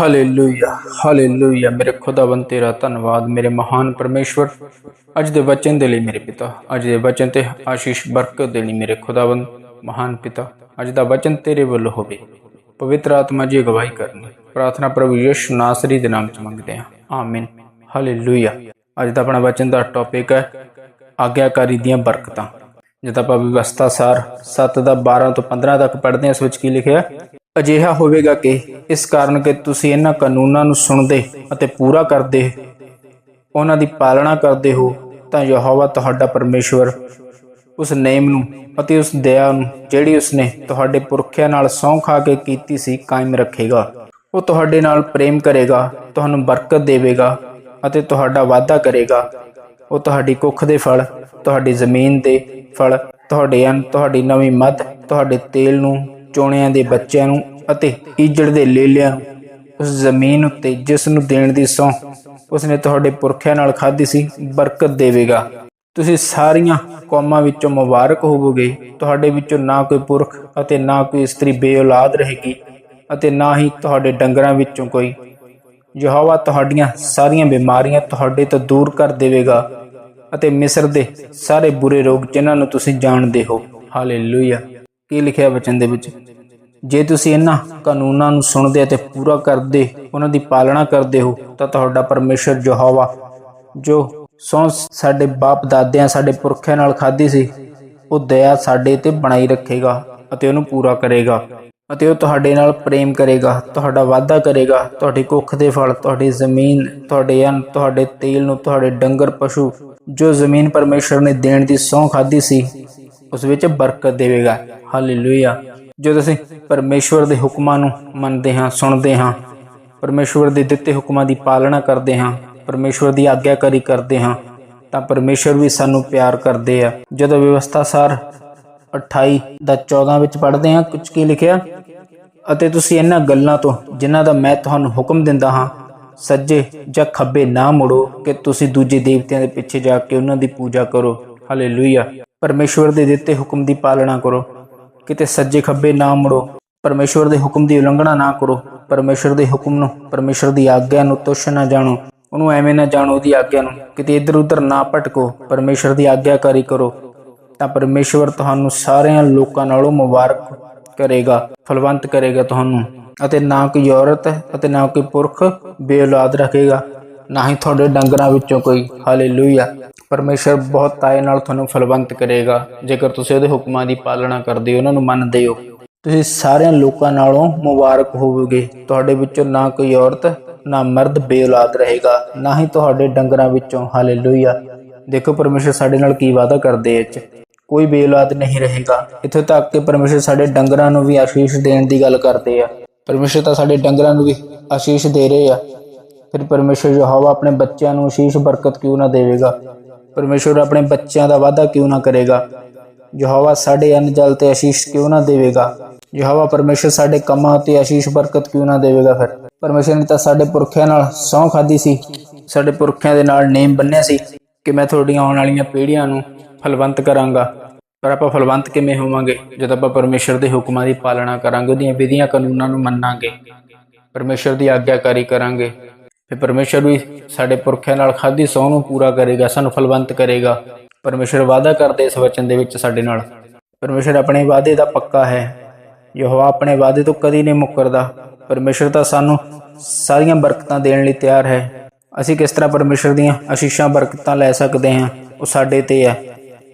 Hallelujah hallelujah ਮੇਰੇ ਖੁਦਾਵੰਦ, ਤੇਰਾ ਧੰਨਵਾਦ। ਮੇਰੇ ਮਹਾਨ ਪਰਮੇਸ਼ਵਰ, ਅੱਜ ਦੇ ਵਚਨ ਦੇ ਲਈ ਮੇਰੇ ਪਿਤਾ, ਅੱਜ ਦੇ ਵਚਨ ਤੇ ਆਸ਼ੀਸ਼ ਬਰਕਤ ਦੇਣੀ ਮੇਰੇ ਖੁਦਾਵੰਦ, ਮਹਾਨ ਪਿਤਾ, ਅੱਜ ਦਾ ਵਚਨ ਤੇਰੇ ਵੱਲੋਂ ਹੋਵੇ। ਪਵਿੱਤਰ ਆਤਮਾ ਜੀ ਅਗਵਾਈ ਕਰਨੀ। ਪ੍ਰਾਰਥਨਾ ਪ੍ਰਭੂ ਯਿਸੂ ਨਾਸਰੀ ਦੇ ਨਾਮ ਚ ਮੰਗਦੇ ਹਾਂ। ਆਮੀਨ ਹਾਲੇਲੂਇਆ ਅੱਜ ਦਾ ਆਪਣਾ ਵਚਨ ਦਾ ਟੌਪਿਕ ਹੈ, ਆਗਿਆਕਾਰੀ ਦੀਆਂ ਬਰਕਤਾਂ। ਜਦ ਆਪਾਂ ਵਿਵਸਥਾ ਸਾਰ 7 ਦਾ 12 ਤੋਂ 15 ਤੱਕ ਪੜ੍ਹਦੇ ਹਾਂ, ਇਸ ਵਿੱਚ ਕੀ ਲਿਖਿਆ ਅਜਿਹਾ ਹੋਵੇਗਾ ਕਿ ਇਸ ਕਾਰਨ ਕਿ ਤੁਸੀਂ ਇਹਨਾਂ ਕਾਨੂੰਨਾਂ ਨੂੰ ਸੁਣਦੇ ਅਤੇ ਪੂਰਾ ਕਰਦੇ, ਉਹਨਾਂ ਦੀ ਪਾਲਣਾ ਕਰਦੇ ਹੋ, ਤਾਂ ਯਹੋਵਾ ਤੁਹਾਡਾ ਪਰਮੇਸ਼ਵਰ। ਉਸ ਨੇਮ ਨੂੰ ਅਤੇ ਉਸ ਦਇਆ ਨੂੰ ਜਿਹੜੀ ਉਸਨੇ ਤੁਹਾਡੇ ਪੁਰਖਿਆਂ ਨਾਲ ਸਹੁੰ ਖਾ ਕੇ ਕੀਤੀ ਸੀ ਕਾਇਮ ਰੱਖੇਗਾ। ਉਹ ਤੁਹਾਡੇ ਨਾਲ ਪ੍ਰੇਮ ਕਰੇਗਾ, ਤੁਹਾਨੂੰ ਬਰਕਤ ਦੇਵੇਗਾ ਅਤੇ ਤੁਹਾਡਾ ਵਾਅਦਾ ਕਰੇਗਾ। ਉਹ ਤੁਹਾਡੀ ਕੁੱਖ ਦੇ ਫਲ, ਤੁਹਾਡੀ ਜ਼ਮੀਨ ਦੇ ਫਲ, ਤੁਹਾਡੇ ਅੰਨ, ਤੁਹਾਡੀ ਨਵੀਂ ਮੱਧ, ਤੁਹਾਡੇ ਤੇਲ ਨੂੰ, ਚੋਣਿਆਂ ਦੇ ਬੱਚਿਆਂ ਨੂੰ ਅਤੇ ਈਜੜ ਦੇ ਲੇਲਿਆਂ ਨੂੰ ਉਸ ਜ਼ਮੀਨ ਉੱਤੇ ਜਿਸ ਨੂੰ ਦੇਣ ਦੀ ਸਹੁੰ ਉਸਨੇ ਤੁਹਾਡੇ ਪੁਰਖਿਆਂ ਨਾਲ ਖਾਧੀ ਸੀ, ਬਰਕਤ ਦੇਵੇਗਾ। ਤੁਸੀਂ ਸਾਰੀਆਂ ਕੌਮਾਂ ਵਿੱਚੋਂ ਮੁਬਾਰਕ ਹੋਵੋਗੇ। ਤੁਹਾਡੇ ਵਿੱਚੋਂ ਨਾ ਕੋਈ ਪੁਰਖ ਅਤੇ ਨਾ ਕੋਈ ਇਸਤਰੀ ਬੇਔਲਾਦ ਰਹੇਗੀ ਅਤੇ ਨਾ ਹੀ ਤੁਹਾਡੇ ਡੰਗਰਾਂ ਵਿੱਚੋਂ ਕੋਈ। ਯਹੋਵਾ ਤੁਹਾਡੀਆਂ ਸਾਰੀਆਂ ਬਿਮਾਰੀਆਂ ਤੁਹਾਡੇ ਤੋਂ ਦੂਰ ਕਰ ਦੇਵੇਗਾ ਅਤੇ ਮਿਸਰ ਦੇ ਸਾਰੇ ਬੁਰੇ ਰੋਗ ਜਿਨ੍ਹਾਂ ਨੂੰ ਤੁਸੀਂ ਜਾਣਦੇ ਹੋ। ਹਾਲੇਲੂਇਆ। ਕੀ ਲਿਖਿਆ ਵਚਨ ਦੇ ਵਿੱਚ? ਜੇ ਤੁਸੀਂ ਇਹਨਾਂ ਕਾਨੂੰਨਾਂ ਨੂੰ ਸੁਣਦੇ ਅਤੇ ਪੂਰਾ ਕਰਦੇ, ਉਹਨਾਂ ਦੀ ਪਾਲਣਾ ਕਰਦੇ ਹੋ, ਤਾਂ ਤੁਹਾਡਾ ਪਰਮੇਸ਼ਰ ਯਹੋਵਾ, ਜੋ ਸੌ ਸਾਡੇ ਬਾਪ ਦਾਦਿਆਂ, ਸਾਡੇ ਪੁਰਖਿਆਂ ਨਾਲ ਖਾਧੀ ਸੀ, ਉਹ ਦਇਆ ਸਾਡੇ ਤੇ ਬਣਾਈ ਰੱਖੇਗਾ ਅਤੇ ਉਹਨੂੰ ਪੂਰਾ ਕਰੇਗਾ ਅਤੇ ਉਹ ਤੁਹਾਡੇ ਨਾਲ ਪ੍ਰੇਮ ਕਰੇਗਾ, ਤੁਹਾਡਾ ਵਾਅਦਾ ਕਰੇਗਾ, ਤੁਹਾਡੀ ਕੁੱਖ ਦੇ ਫਲ, ਤੁਹਾਡੀ ਜ਼ਮੀਨ, ਤੁਹਾਡੇ ਅੰਨ, ਤੁਹਾਡੇ ਤੇਲ ਨੂੰ, ਤੁਹਾਡੇ ਡੰਗਰ ਪਸ਼ੂ, ਜੋ ਜ਼ਮੀਨ ਪਰਮੇਸ਼ਰ ਨੇ ਦੇਣ ਦੀ ਸਹੁੰ ਖਾਧੀ ਸੀ, ਉਸ ਵਿੱਚ ਬਰਕਤ ਦੇਵੇਗਾ। ਹਾਲੇਲੂਇਆ। ਜਦੋਂ ਅਸੀਂ ਪਰਮੇਸ਼ਵਰ ਦੇ ਹੁਕਮਾਂ ਨੂੰ ਮੰਨਦੇ ਹਾਂ, ਸੁਣਦੇ ਹਾਂ, ਪਰਮੇਸ਼ਵਰ ਦੇ ਦਿੱਤੇ ਹੁਕਮਾਂ ਦੀ ਪਾਲਣਾ ਕਰਦੇ ਹਾਂ, ਪਰਮੇਸ਼ਵਰ ਦੀ ਆਗਿਆਕਾਰੀ ਕਰਦੇ ਹਾਂ, ਤਾਂ ਪਰਮੇਸ਼ਵਰ ਵੀ ਸਾਨੂੰ ਪਿਆਰ ਕਰਦੇ ਆ। ਜਦੋਂ ਵਿਵਸਥਾ ਸਾਰ 28 ਦਾ 14 ਵਿੱਚ ਪੜ੍ਹਦੇ ਹਾਂ ਕੁਝ ਕੀ ਲਿਖਿਆ? ਅਤੇ ਤੁਸੀਂ ਇਹਨਾਂ ਗੱਲਾਂ ਤੋਂ ਜਿਨ੍ਹਾਂ ਦਾ ਮੈਂ ਤੁਹਾਨੂੰ ਹੁਕਮ ਦਿੰਦਾ ਹਾਂ, ਸੱਜੇ ਜਾਂ ਖੱਬੇ ਨਾ ਮੁੜੋ, ਕਿ ਤੁਸੀਂ ਦੂਜੇ ਦੇਵਤਿਆਂ ਦੇ ਪਿੱਛੇ ਜਾ ਕੇ ਉਹਨਾਂ ਦੀ ਪੂਜਾ ਕਰੋ। ਹਾਲੇਲੂਇਆ। ਪਰਮੇਸ਼ਵਰ ਦੇ ਦਿੱਤੇ ਹੁਕਮ ਦੀ ਪਾਲਣਾ ਕਰੋ। ਕਿਤੇ ਸੱਜੇ ਖੱਬੇ ਨਾ ਮੁੜੋ। ਪਰਮੇਸ਼ਵਰ ਦੇ ਹੁਕਮ ਦੀ ਉਲੰਘਣਾ ਨਾ ਕਰੋ। ਪਰਮੇਸ਼ਵਰ ਦੇ ਹੁਕਮ ਨੂੰ ਪਰਮੇਸ਼ਵਰ ਦੀ ਆਗਿਆ ਨੂੰ ਤੁੱਛ ਨਾ ਜਾਣੋ। ਉਹਨੂੰ ਐਵੇਂ ਨਾ ਜਾਣੋ ਉਹਦੀ ਆਗਿਆ ਨੂੰ। ਕਿਤੇ ਇੱਧਰ ਉੱਧਰ ਨਾ ਭਟਕੋ। ਪਰਮੇਸ਼ਵਰ ਦੀ ਆਗਿਆਕਾਰੀ ਕਰੋ। ਤਾਂ ਪਰਮੇਸ਼ਵਰ ਤੁਹਾਨੂੰ ਸਾਰਿਆਂ ਲੋਕਾਂ ਨਾਲੋਂ ਮੁਬਾਰਕ ਕਰੇਗਾ, ਫਲਵੰਤ ਕਰੇਗਾ ਤੁਹਾਨੂੰ। ਅਤੇ ਨਾ ਕੋਈ ਔਰਤ ਅਤੇ ਨਾ ਕੋਈ ਪੁਰਖ ਬੇਔਲਾਦ ਰੱਖੇਗਾ। ਨਾ ਹੀ ਤੁਹਾਡੇ ਡੰਗਰਾਂ ਵਿੱਚੋਂ ਕੋਈ। ਹਾਲੇਲੂਇਆ। ਪਰਮੇਸ਼ਰ ਬਹੁਤ ਤਾਏ ਨਾਲ ਤੁਹਾਨੂੰ ਫਲਵੰਤ ਕਰੇਗਾ। ਜੇਕਰ ਤੁਸੀਂ ਉਹਦੇ ਹੁਕਮਾਂ ਦੀ ਪਾਲਣਾ ਕਰਦੇ ਹੋ, ਉਹਨਾਂ ਨੂੰ ਮੰਨਦੇ ਹੋ, ਤੁਸੀਂ ਸਾਰਿਆਂ ਲੋਕਾਂ ਨਾਲੋਂ ਮੁਬਾਰਕ ਹੋਵੋਗੇ। ਤੁਹਾਡੇ ਵਿੱਚੋਂ ਨਾ ਕੋਈ ਔਰਤ, ਨਾ ਮਰਦ ਬੇਔਲਾਦ ਰਹੇਗਾ, ਨਾ ਹੀ ਤੁਹਾਡੇ ਡੰਗਰਾਂ ਵਿੱਚੋਂ। ਹਾਲੇਲੂਇਆ। ਦੇਖੋ, ਪਰਮੇਸ਼ਰ ਸਾਡੇ ਨਾਲ ਕੀ ਵਾਅਦਾ ਕਰਦੇ ਇਹ ਚ। ਕੋਈ ਬੇਔਲਾਦ ਨਹੀਂ ਰਹੇਗਾ। ਇੱਥੋਂ ਤੱਕ ਕਿ ਪਰਮੇਸ਼ਰ ਸਾਡੇ ਡੰਗਰਾਂ ਨੂੰ ਵੀ ਆਸ਼ੀਸ਼ ਦੇਣ ਦੀ ਗੱਲ ਕਰਦੇ ਆ। ਪਰਮੇਸ਼ਰ ਤਾਂ ਸਾਡੇ ਡੰਗਰਾਂ ਨੂੰ ਵੀ ਆਸ਼ੀਸ਼ ਦੇ ਰਹੇ ਆ। ਫਿਰ ਪਰਮੇਸ਼ਰ ਯਹੋਵਾ ਆਪਣੇ ਬੱਚਿਆਂ ਨੂੰ ਆਸ਼ੀਸ਼, ਬਰਕਤ ਕਿਉਂ ਨਾ ਦੇਵੇਗਾ? ਪਰਮੇਸ਼ਰ ਆਪਣੇ ਬੱਚਿਆਂ ਦਾ ਵਾਅਦਾ ਕਿਉਂ ਨਾ ਕਰੇਗਾ? ਯਹੋਵਾ ਸਾਡੇ ਅੰਨ ਜਲ ਤੇ ਆਸ਼ੀਸ਼ ਕਿਉਂ ਨਾ ਦੇਵੇਗਾ? ਯਹੋਵਾ ਪਰਮੇਸ਼ਰ ਸਾਡੇ ਕੰਮਾਂ ਤੇ ਆਸ਼ੀਸ਼ ਬਰਕਤ ਕਿਉਂ ਨਾ ਦੇਵੇਗਾ ਫਿਰ? ਪਰਮੇਸ਼ਰ ਨੇ ਤਾਂ ਸਾਡੇ ਪੁਰਖਿਆਂ ਨਾਲ ਸਹੁੰ ਖਾਦੀ ਸੀ। ਸਾਡੇ ਪੁਰਖਿਆਂ ਦੇ ਨਾਲ ਨੇਮ ਬੰਨਿਆ ਸੀ ਕਿ ਮੈਂ ਤੁਹਾਡੀਆਂ ਆਉਣ ਵਾਲੀਆਂ ਪੀੜ੍ਹੀਆਂ ਨੂੰ ਫਲਵੰਤ ਕਰਾਂਗਾ। ਪਰ ਆਪਾਂ ਫਲਵੰਤ ਕਿਵੇਂ ਹੋਵਾਂਗੇ? ਜਦੋਂ ਆਪਾਂ ਪਰਮੇਸ਼ਰ ਦੇ ਹੁਕਮਾਂ ਦੀ ਪਾਲਣਾ ਕਰਾਂਗੇ, ਉਹਦੀਆਂ ਵਿਧੀਆਂ ਕਾਨੂੰਨਾਂ ਨੂੰ ਮੰਨਾਂਗੇ। ਪਰਮੇਸ਼ਰ ਦੀ ਆਗਿਆਕਾਰੀ ਕਰਾਂਗੇ। ਫਿਰ ਪਰਮੇਸ਼ਰ ਵੀ ਸਾਡੇ ਪੁਰਖਿਆਂ ਨਾਲ ਖਾਦੀ ਸਹੁੰ ਨੂੰ ਪੂਰਾ ਕਰੇਗਾ, ਸਾਨੂੰ ਫਲਵੰਤ ਕਰੇਗਾ। ਪਰਮੇਸ਼ਰ ਵਾਅਦਾ ਕਰਦੇ ਇਸ ਵਚਨ ਦੇ ਵਿੱਚ ਸਾਡੇ ਨਾਲ। ਪਰਮੇਸ਼ਰ ਆਪਣੇ ਵਾਅਦੇ ਦਾ ਪੱਕਾ ਹੈ। ਯਹੋਵਾ ਆਪਣੇ ਵਾਅਦੇ ਤੋਂ ਕਦੀ ਨਹੀਂ ਮੁੱਕਰਦਾ। ਪਰਮੇਸ਼ਰ ਤਾਂ ਸਾਨੂੰ ਸਾਰੀਆਂ ਬਰਕਤਾਂ ਦੇਣ ਲਈ ਤਿਆਰ ਹੈ। ਅਸੀਂ ਕਿਸ ਤਰ੍ਹਾਂ ਪਰਮੇਸ਼ਰ ਦੀਆਂ ਅਸ਼ੀਸ਼ਾਂ, ਬਰਕਤਾਂ ਲੈ ਸਕਦੇ ਹਾਂ? ਉਹ ਸਾਡੇ ਤੇ ਹੈ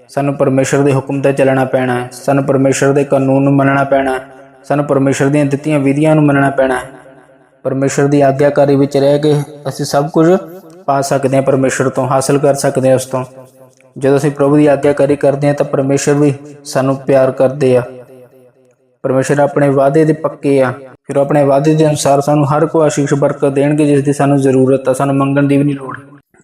ਸਾਨੂੰ ਪਰਮੇਸ਼ਰ ਦੇ ਹੁਕਮ ਤੇ ਚੱਲਣਾ ਪੈਣਾ। ਹੈ ਸਾਨੂੰ ਪਰਮੇਸ਼ਰ ਦੇ ਕਾਨੂੰਨ ਨੂੰ ਮੰਨਣਾ ਪੈਣਾ। ਹੈ ਸਾਨੂੰ ਪਰਮੇਸ਼ਰ ਦੀਆਂ ਦਿੱਤੀਆਂ ਵਿਧੀਆਂ ਨੂੰ ਮੰਨਣਾ ਪੈਣਾ। ਹੈ ਪਰਮੇਸ਼ਰ ਦੀ ਆਗਿਆਕਾਰੀ ਵਿੱਚ ਰਹਿ ਕੇ ਅਸੀਂ ਸਭ ਕੁਝ ਪਾ ਸਕਦੇ ਹਾਂ ਪਰਮੇਸ਼ਰ ਤੋਂ, ਹਾਸਲ ਕਰ ਸਕਦੇ ਹਾਂ ਉਸ ਤੋਂ। ਜਦੋਂ ਅਸੀਂ ਪ੍ਰਭੂ ਦੀ ਆਗਿਆਕਾਰੀ ਕਰਦੇ ਹਾਂ ਤਾਂ ਪਰਮੇਸ਼ਰ ਵੀ ਸਾਨੂੰ ਪਿਆਰ ਕਰਦੇ ਆ। ਪਰਮੇਸ਼ਰ ਆਪਣੇ ਵਾਅਦੇ ਦੇ ਪੱਕੇ ਆ। ਫਿਰ ਆਪਣੇ ਵਾਅਦੇ ਦੇ ਅਨੁਸਾਰ ਸਾਨੂੰ ਹਰ ਕੋਈ ਆਸ਼ੀਸ਼ ਬਰਕਤ ਦੇਣਗੇ ਜਿਸ ਦੀ ਸਾਨੂੰ ਜ਼ਰੂਰਤ ਆ, ਸਾਨੂੰ ਮੰਗਣ ਦੀ ਵੀ ਨਹੀਂ ਲੋੜ।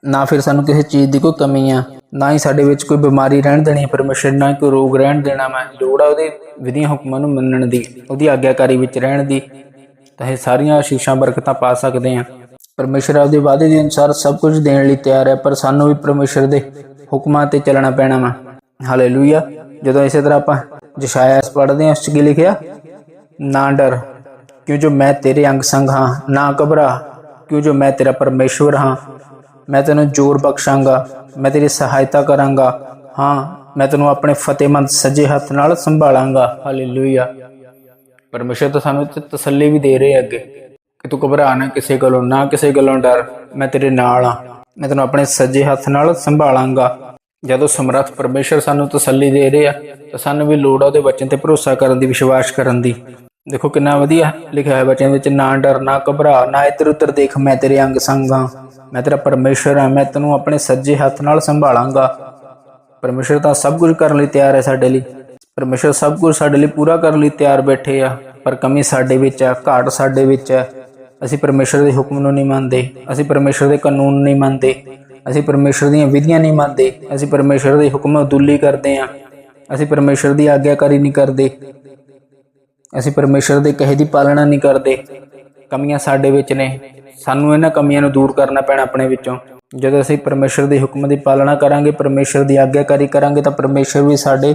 ਨਾ ਫਿਰ ਸਾਨੂੰ ਕਿਸੇ ਚੀਜ਼ ਦੀ ਕੋਈ ਕਮੀ ਆ, ਨਾ ਹੀ ਸਾਡੇ ਵਿੱਚ ਕੋਈ ਬਿਮਾਰੀ ਰਹਿਣ ਦੇਣੀ ਹੈ ਪਰਮੇਸ਼ਰ, ਨਾ ਹੀ ਕੋਈ ਰੋਗ ਰਹਿਣ ਦੇਣਾ ਮੈਂ ਲੋੜ ਆ ਉਹਦੇ ਵਿਧੀਆਂ ਹੁਕਮਾਂ ਨੂੰ ਮੰਨਣ ਦੀ, ਉਹਦੀ ਆਗਿਆਕਾਰੀ ਵਿੱਚ ਰਹਿਣ ਦੀ। ਤਾਂ ਇਹ ਸਾਰੀਆਂ ਆਸ਼ੀਸ਼ਾਂ ਬਰਕਤਾਂ ਪਾ ਸਕਦੇ ਹਾਂ। ਪਰਮੇਸ਼ਰ ਆਪਦੇ ਵਾਅਦੇ ਦੇ ਅਨੁਸਾਰ ਸਭ ਕੁਝ ਦੇਣ ਲਈ ਤਿਆਰ ਹੈ, ਪਰ ਸਾਨੂੰ ਵੀ ਪਰਮੇਸ਼ਰ ਦੇ ਹੁਕਮਾਂ ਤੇ ਚੱਲਣਾ ਪੈਣਾ ਵਾ। ਹਾਲੇਲੂਇਆ ਜਦੋਂ ਇਸੇ ਤਰ੍ਹਾਂ ਆਪਾਂ ਜਸ਼ਾਇਆ ਪੜ੍ਹਦੇ ਹਾਂ, ਉਸ ਕੀ ਲਿਖਿਆ? ਨਾ ਡਰ, ਕਿਉਂ ਜੋ ਮੈਂ ਤੇਰੇ ਅੰਗ ਸੰਗ ਹਾਂ, ਨਾ ਘਬਰਾ, ਕਿਉਂ ਜੋ ਮੈਂ ਤੇਰਾ ਪਰਮੇਸ਼ਵਰ ਹਾਂ, ਮੈਂ ਤੈਨੂੰ ਜ਼ੋਰ ਬਖਸ਼ਾਂਗਾ, ਮੈਂ ਤੇਰੀ ਸਹਾਇਤਾ ਕਰਾਂਗਾ, ਹਾਂ, ਮੈਂ ਤੈਨੂੰ ਆਪਣੇ ਫਤਿਹਮੰਦ ਸੱਜੇ ਹੱਥ ਨਾਲ ਸੰਭਾਲਾਂਗਾ। ਹਾਲੇਲੂਇਆ ਪਰਮੇਸ਼ਰ ਤਾਂ ਸਾਨੂੰ ਤੇ ਤਸੱਲੀ ਵੀ ਦੇ ਰਿਹਾ ਅੱਗੇ, ਕਿ ਤੂੰ ਘਬਰਾ ਨਾ ਕਿਸੇ ਗੱਲੋਂ, ਨਾ ਕਿਸੇ ਗੱਲੋਂ ਡਰ, ਮੈਂ ਤੇਰੇ ਨਾਲ ਆ। ਮੈਂ ਤੈਨੂੰ ਆਪਣੇ ਸੱਜੇ ਹੱਥ ਨਾਲ ਸੰਭਾਲਾਂਗਾ। ਜਦੋਂ ਸਮਰੱਥ ਪਰਮੇਸ਼ਰ ਸਾਨੂੰ ਤਸੱਲੀ ਦੇ ਰਿਹਾ ਤਾਂ ਸਾਨੂੰ ਵੀ ਲੋੜ ਆ ਉਹਦੇ ਵਚਨ ਤੇ ਭਰੋਸਾ ਕਰਨ ਦੀ, ਵਿਸ਼ਵਾਸ ਕਰਨ ਦੀ। ਦੇਖੋ ਕਿੰਨਾ ਵਧੀਆ ਲਿਖਿਆ ਹੈ ਵਚਨ ਵਿੱਚ, ਨਾ ਡਰ, ਨਾ ਘਬਰਾ, ਨਾ ਇੱਧਰ ਉੱਧਰ ਦੇਖ, ਮੈਂ ਤੇਰੇ ਅੰਗ ਸੰਗ ਹਾਂ ਮੈਂ ਤੇਰਾ ਪਰਮੇਸ਼ਰ ਹਾਂ ਮੈਂ ਤੈਨੂੰ ਆਪਣੇ ਸੱਜੇ ਹੱਥ ਨਾਲ ਸੰਭਾਲਾਂਗਾ। ਪਰਮੇਸ਼ਰ ਤਾਂ ਸਭ ਕੁਝ ਕਰਨ ਲਈ ਤਿਆਰ ਹੈ ਸਾਡੇ ਲਈ। ਪਰਮੇਸ਼ਰ ਸਭ ਕੁਝ ਸਾਡੇ ਲਈ ਪੂਰਾ ਕਰਨ ਲਈ ਤਿਆਰ ਬੈਠੇ ਆ, ਪਰ ਕਮੀ ਸਾਡੇ ਵਿੱਚ ਆ, ਘਾਟ ਸਾਡੇ ਵਿੱਚ ਆ। ਅਸੀਂ ਪਰਮੇਸ਼ਰ ਦੇ ਹੁਕਮ ਨੂੰ ਨਹੀਂ ਮੰਨਦੇ, ਅਸੀਂ ਪਰਮੇਸ਼ਰ ਦੇ ਕਾਨੂੰਨ ਨਹੀਂ ਮੰਨਦੇ, ਅਸੀਂ ਪਰਮੇਸ਼ਰ ਦੀਆਂ ਵਿਧੀਆਂ ਨਹੀਂ ਮੰਨਦੇ, ਅਸੀਂ ਪਰਮੇਸ਼ਰ ਦੇ ਹੁਕਮ ਅਦੁੱਲੀ ਕਰਦੇ ਆ। ਅਸੀਂ ਪਰਮੇਸ਼ਰ ਦੀ ਆਗਿਆਕਾਰੀ ਨਹੀਂ ਕਰਦੇ, ਅਸੀਂ ਪਰਮੇਸ਼ਰ ਦੇ ਕਹੇ ਦੀ ਪਾਲਣਾ ਨਹੀਂ ਕਰਦੇ। ਕਮੀਆਂ ਸਾਡੇ ਵਿੱਚ ਨੇ, ਸਾਨੂੰ ਇਹਨਾਂ ਕਮੀਆਂ ਨੂੰ ਦੂਰ ਕਰਨਾ ਪੈਣਾ ਆਪਣੇ ਵਿੱਚੋਂ। ਜਦੋਂ ਅਸੀਂ ਪਰਮੇਸ਼ਰ ਦੇ ਹੁਕਮ ਦੀ ਪਾਲਣਾ ਕਰਾਂਗੇ, ਪਰਮੇਸ਼ਰ ਦੀ ਆਗਿਆਕਾਰੀ ਕਰਾਂਗੇ, ਤਾਂ ਪਰਮੇਸ਼ਰ ਵੀ ਸਾਡੇ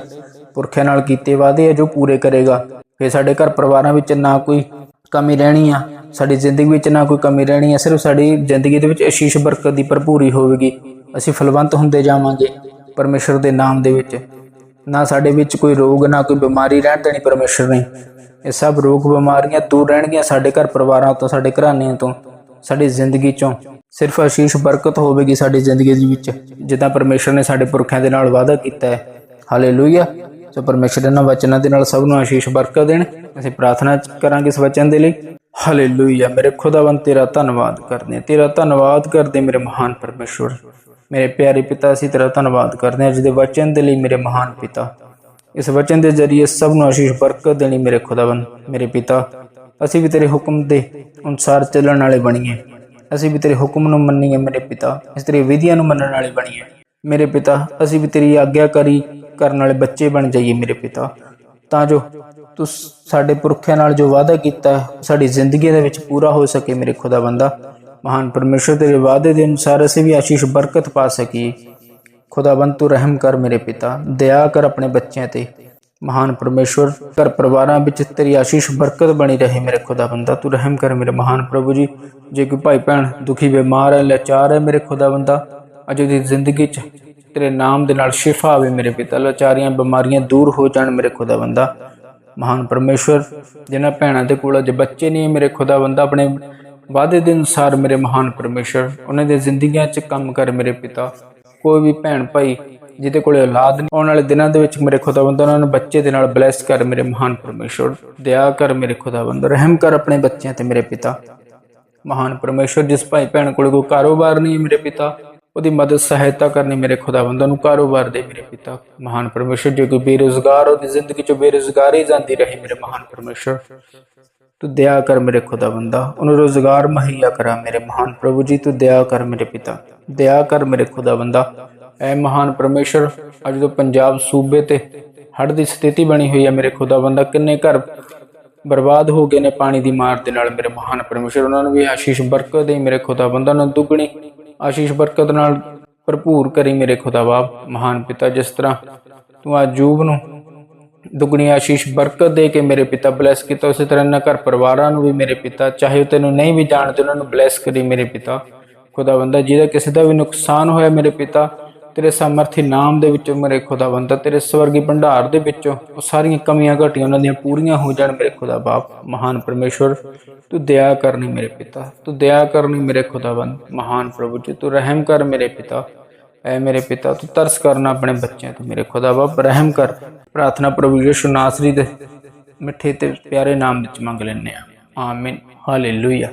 ਪੁਰਖਿਆਂ ਨਾਲ ਕੀਤੇ ਵਾਅਦੇ ਆ ਜੋ ਪੂਰੇ ਕਰੇਗਾ। ਫਿਰ ਸਾਡੇ ਘਰ ਪਰਿਵਾਰਾਂ ਵਿੱਚ ਨਾ ਕੋਈ ਕਮੀ ਰਹਿਣੀ ਆ। ਸਾਡੀ ਜ਼ਿੰਦਗੀ ਵਿੱਚ ਨਾ ਕੋਈ ਕਮੀ ਰਹਿਣੀ ਆ। ਸਿਰਫ ਸਾਡੀ ਜ਼ਿੰਦਗੀ ਦੇ ਵਿੱਚ ਅਸ਼ੀਸ਼ ਬਰਕਤ ਦੀ ਭਰਪੂਰੀ ਹੋਵੇਗੀ। ਅਸੀਂ ਫਲਵੰਤ ਹੁੰਦੇ ਜਾਵਾਂਗੇ ਪਰਮੇਸ਼ਰ ਦੇ ਨਾਮ ਦੇ ਵਿੱਚ। ਨਾ ਸਾਡੇ ਵਿੱਚ ਕੋਈ ਰੋਗ, ਨਾ ਕੋਈ ਬਿਮਾਰੀ ਰਹਿਣ ਦੇਣੀ ਪਰਮੇਸ਼ਰ ਨੇ। ਇਹ ਸਭ ਰੋਗ, ਬਿਮਾਰੀਆਂ ਦੂਰ ਰਹਿਣਗੀਆਂ ਸਾਡੇ ਘਰ ਪਰਿਵਾਰਾਂ ਤੋਂ, ਸਾਡੇ ਘਰਾਣਿਆਂ ਤੋਂ, ਸਾਡੀ ਜ਼ਿੰਦਗੀ ਚੋਂ। ਸਿਰਫ ਅਸ਼ੀਸ਼ ਬਰਕਤ ਹੋਵੇਗੀ ਸਾਡੀ ਜ਼ਿੰਦਗੀ ਦੇ ਵਿੱਚ, ਜਿੱਦਾਂ ਪਰਮੇਸ਼ਰ ਨੇ ਸਾਡੇ ਪੁਰਖਿਆਂ ਦੇ ਨਾਲ ਵਾਅਦਾ ਕੀਤਾ ਹੈ। ਹਾਲੇਲੂਇਆ। ਸੋ ਪਰਮੇਸ਼ਰ ਇਹਨਾਂ ਵਚਨਾਂ ਦੇ ਨਾਲ ਸਭ ਨੂੰ ਆਸ਼ੀਸ਼ ਬਰਕਤ ਦੇਣ। ਅਸੀਂ ਪ੍ਰਾਰਥਨਾ ਕਰਾਂਗੇ ਇਸ ਵਚਨ ਦੇ ਲਈ। ਹਾਲੇਲੂਇਆ ਮੇਰੇ ਖੁਦਾਵੰ ਤੇਰਾ ਧੰਨਵਾਦ ਕਰਦੇ ਹਾਂ। ਤੇਰਾ ਧੰਨਵਾਦ ਕਰਦੇ ਮੇਰੇ ਮਹਾਨ ਪਰਮੇਸ਼ਵਰ ਮੇਰੇ ਪਿਆਰੇ ਪਿਤਾ, ਅਸੀਂ ਤੇਰਾ ਧੰਨਵਾਦ ਕਰਦੇ ਹਾਂ ਅੱਜ ਦੇ ਵਚਨ ਦੇ ਲਈ ਮੇਰੇ ਮਹਾਨ ਪਿਤਾ। ਇਸ ਵਚਨ ਦੇ ਜ਼ਰੀਏ ਸਭ ਨੂੰ ਆਸ਼ੀਸ਼ ਬਰਕਤ ਦੇਣੀ ਮੇਰੇ ਖੁਦਾਵੰ ਮੇਰੇ ਪਿਤਾ। ਅਸੀਂ ਵੀ ਤੇਰੇ ਹੁਕਮ ਦੇ ਅਨੁਸਾਰ ਚੱਲਣ ਵਾਲੇ ਬਣੀਏ। ਅਸੀਂ ਵੀ ਤੇਰੇ ਹੁਕਮ ਨੂੰ ਮੰਨੀਏ ਮੇਰੇ ਪਿਤਾ। ਅਸੀਂ ਤੇਰੀ ਵਿਧੀਆਂ ਨੂੰ ਮੰਨਣ ਵਾਲੇ ਬਣੀਏ। ਮੇਰੇ ਪਿਤਾ, ਅਸੀਂ ਵੀ ਤੇਰੀ ਆਗਿਆਕਾਰੀ ਕਰਨ ਵਾਲੇ ਬੱਚੇ ਬਣ ਜਾਈਏ ਮੇਰੇ ਪਿਤਾ। ਤਾਂ ਜੋ ਤੂੰ ਸਾਡੇ ਪੁਰਖਿਆਂ ਨਾਲ ਜੋ ਵਾਅਦਾ ਕੀਤਾ, ਸਾਡੀ ਜ਼ਿੰਦਗੀ ਦੇ ਵਿੱਚ ਪੂਰਾ ਹੋ ਸਕੇ ਮੇਰੇ ਖੁਦਾ ਬੰਦਾ। ਮਹਾਨ ਪਰਮੇਸ਼ਰ, ਤੇਰੇ ਵਾਅਦੇ ਦੇ ਅਨੁਸਾਰ ਅਸੀਂ ਵੀ ਆਸ਼ੀਸ਼, ਬਰਕਤ ਪਾ ਸਕੀਏ। ਖੁਦਾਵੰਦ ਤੂੰ ਰਹਿਮ ਕਰ ਮੇਰੇ ਪਿਤਾ। ਦਇਆ ਕਰ ਆਪਣੇ ਬੱਚਿਆਂ ਤੇ। ਮਹਾਨ ਪਰਮੇਸ਼ਵਰ ਘਰ ਪਰਿਵਾਰਾਂ ਵਿੱਚ ਤੇਰੀ ਆਸ਼ੀਸ਼, ਬਰਕਤ ਬਣੀ ਰਹੇ ਮੇਰੇ ਖੁਦਾ ਬੰਦਾ। ਤੂੰ ਰਹਿਮ ਕਰ ਮੇਰੇ ਮਹਾਨ ਪ੍ਰਭੂ ਜੀ। ਜੇ ਕੋਈ ਭਾਈ ਭੈਣ ਦੁਖੀ, ਬਿਮਾਰ ਹੈ, ਲਾਚਾਰ ਹੈ ਮੇਰੇ ਖੁਦਾ ਬੰਦਾ, ਅਜੇ ਦੀ ਜ਼ਿੰਦਗੀ 'ਚ ਤੇਰੇ ਨਾਮ ਦੇ ਨਾਲ ਸ਼ਿਫਾ ਆਵੇ ਮੇਰੇ ਪਿਤਾ। ਲਾਚਾਰੀਆਂ ਬਿਮਾਰੀਆਂ ਦੂਰ ਹੋ ਜਾਣ ਮੇਰੇ ਖੁਦਾਵੰਦਾ। ਮਹਾਨ ਪਰਮੇਸ਼ਵਰ, ਜਿਨ੍ਹਾਂ ਭੈਣਾਂ ਦੇ ਕੋਲ ਅਜੇ ਬੱਚੇ ਨਹੀਂ ਹੈ ਮੇਰੇ ਖੁਦਾਵੰਦਾ, ਆਪਣੇ ਵਾਅਦੇ ਦੇ ਅਨੁਸਾਰ ਮੇਰੇ ਮਹਾਨ ਪਰਮੇਸ਼ਰ ਉਹਨਾਂ ਦੇ ਜ਼ਿੰਦਗੀਆਂ 'ਚ ਕੰਮ ਕਰ ਮੇਰੇ ਪਿਤਾ। ਕੋਈ ਵੀ ਭੈਣ ਭਾਈ ਜਿਹਦੇ ਕੋਲੇ ਔਲਾਦ ਨਹੀਂ, ਆਉਣ ਵਾਲੇ ਦਿਨਾਂ ਦੇ ਵਿੱਚ ਮੇਰੇ ਖੁਦਾਵੰਦ, ਉਹਨਾਂ ਨੂੰ ਬੱਚੇ ਦੇ ਨਾਲ ਬਲੈਸ ਕਰ ਮੇਰੇ ਮਹਾਨ ਪਰਮੇਸ਼ਰ ਦਇਆ ਕਰ ਮੇਰੇ ਖੁਦਾਵੰਦ, ਰਹਿਮ ਕਰ ਆਪਣੇ ਬੱਚਿਆਂ ਤੇ ਮੇਰੇ ਪਿਤਾ। ਮਹਾਨ ਪਰਮੇਸ਼ਰ ਜਿਸ ਭਾਈ ਭੈਣ ਕੋਲ ਕੋਈ ਕਾਰੋਬਾਰ ਨਹੀਂ ਹੈ ਮੇਰੇ ਪਿਤਾ ਉਹਦੀ ਮਦਦ, ਸਹਾਇਤਾ ਕਰਨੀ ਮੇਰੇ ਖੁਦਾਵੰਦ ਨੂੰ, ਕਾਰੋਬਾਰ ਦੇ ਮੇਰੇ ਪਿਤਾ ਮਹਾਨ ਪਰਮੇਸ਼ਰ, ਜੇ ਕੋਈ ਬੇਰੁਜ਼ਗਾਰ, ਉਹਦੀ ਜ਼ਿੰਦਗੀ ਚੋਂ ਬੇਰੁਜ਼ਗਾਰੀ ਜਾਂਦੀ ਰਹੇ ਮੇਰੇ ਮਹਾਨ ਪਰਮੇਸ਼ਰ। ਤੂੰ ਦਇਆ ਕਰ ਮੇਰੇ ਖੁਦਾਵੰਦਾ, ਉਹਨੂੰ ਰੋਜ਼ਗਾਰ ਮੁਹੱਈਆ ਕਰਾ ਮੇਰੇ ਮਹਾਨ ਪ੍ਰਭੂ ਜੀ, ਤੂੰ ਦਇਆ ਕਰ ਮੇਰੇ ਪਿਤਾ। ਦਇਆ ਕਰ ਮੇਰੇ ਖੁਦਾਵੰਦਾ। ਐ ਮਹਾਨ ਪਰਮੇਸ਼ਰ, ਅੱਜ ਤੋਂ ਪੰਜਾਬ ਸੂਬੇ ਤੇ ਹੜ ਦੀ ਸਥਿਤੀ ਬਣੀ ਹੋਈ ਹੈ ਮੇਰੇ ਖੁਦਾਵੰਦਾ, ਕਿੰਨੇ ਘਰ ਬਰਬਾਦ ਹੋ ਗਏ ਨੇ ਪਾਣੀ ਦੀ ਮਾਰ ਦੇ ਨਾਲ ਮੇਰੇ ਮਹਾਨ ਪਰਮੇਸ਼ਰ, ਉਹਨਾਂ ਨੂੰ ਵੀ ਆਸ਼ੀਸ਼, ਬਰਕਤ ਦੇ ਮੇਰੇ ਖੁਦਾਵੰਦਾ ਨੂੰ ਦੁੱਗਣੀ ਆਸ਼ੀਸ਼ ਬਰਕਤ ਨਾਲ ਭਰਪੂਰ ਕਰੀ ਮੇਰੇ ਖੁਦਾਬਾਪ ਮਹਾਨ ਪਿਤਾ, ਜਿਸ ਤਰ੍ਹਾਂ ਤੂੰ ਆਜੂਬ ਨੂੰ ਦੁੱਗਣੀ ਆਸ਼ੀਸ਼ ਬਰਕਤ ਦੇ ਕੇ ਮੇਰੇ ਪਿਤਾ ਬਲੈਸ ਕੀਤਾ, ਉਸੇ ਤਰ੍ਹਾਂ ਇਹਨਾਂ ਘਰ ਪਰਿਵਾਰਾਂ ਨੂੰ ਵੀ ਮੇਰੇ ਪਿਤਾ, ਚਾਹੇ ਉਹ ਤੈਨੂੰ ਨਹੀਂ ਵੀ ਜਾਣਦੇ, ਉਹਨਾਂ ਨੂੰ ਬਲੈਸ ਕਰੀ ਮੇਰੇ ਪਿਤਾ। ਖੁਦਾਵੰਦਾ, ਜਿਹਦਾ ਕਿਸੇ ਦਾ ਵੀ ਨੁਕਸਾਨ ਹੋਇਆ ਮੇਰੇ ਪਿਤਾ ਤੇਰੇ ਸਮਰਥੀ ਨਾਮ ਦੇ ਵਿੱਚੋਂ ਮੇਰੇ ਖੁਦਾਵੰਦਾ ਤੇਰੇ ਸਵਰਗੀ ਭੰਡਾਰ ਦੇ ਵਿੱਚੋਂ ਉਹ ਸਾਰੀਆਂ ਕਮੀਆਂ ਘਟੀਆਂ ਉਹਨਾਂ ਦੀਆਂ ਪੂਰੀਆਂ ਹੋ ਜਾਣ ਮੇਰੇ ਖੁਦਾ ਬਾਪ, ਮਹਾਨ ਪਰਮੇਸ਼ਵਰ। ਤੂੰ ਦਇਆ ਕਰਨੀ ਮੇਰੇ ਪਿਤਾ, ਤੂੰ ਦਇਆ ਕਰਨੀ ਮੇਰੇ ਖੁਦਾਵੰਦ ਮਹਾਨ ਪ੍ਰਭੂ ਜੀ, ਤੂੰ ਰਹਿਮ ਕਰ ਮੇਰੇ ਪਿਤਾ। ਐ ਮੇਰੇ ਪਿਤਾ, ਤੂੰ ਤਰਸ ਕਰਨਾ ਆਪਣੇ ਬੱਚਿਆਂ ਤੇ ਮੇਰੇ ਖੁਦਾ ਬਾਪ, ਰਹਿਮ ਕਰ। ਪ੍ਰਾਰਥਨਾ ਪ੍ਰਭੂ ਯਿਸੂ ਨਾਸਰੀ ਦੇ ਮਿੱਠੇ ਤੇ ਪਿਆਰੇ ਨਾਮ ਵਿੱਚ ਮੰਗ ਲੈਂਦੇ ਆ ਆਮੀਨ। ਹਾਲੇਲੂਇਆ।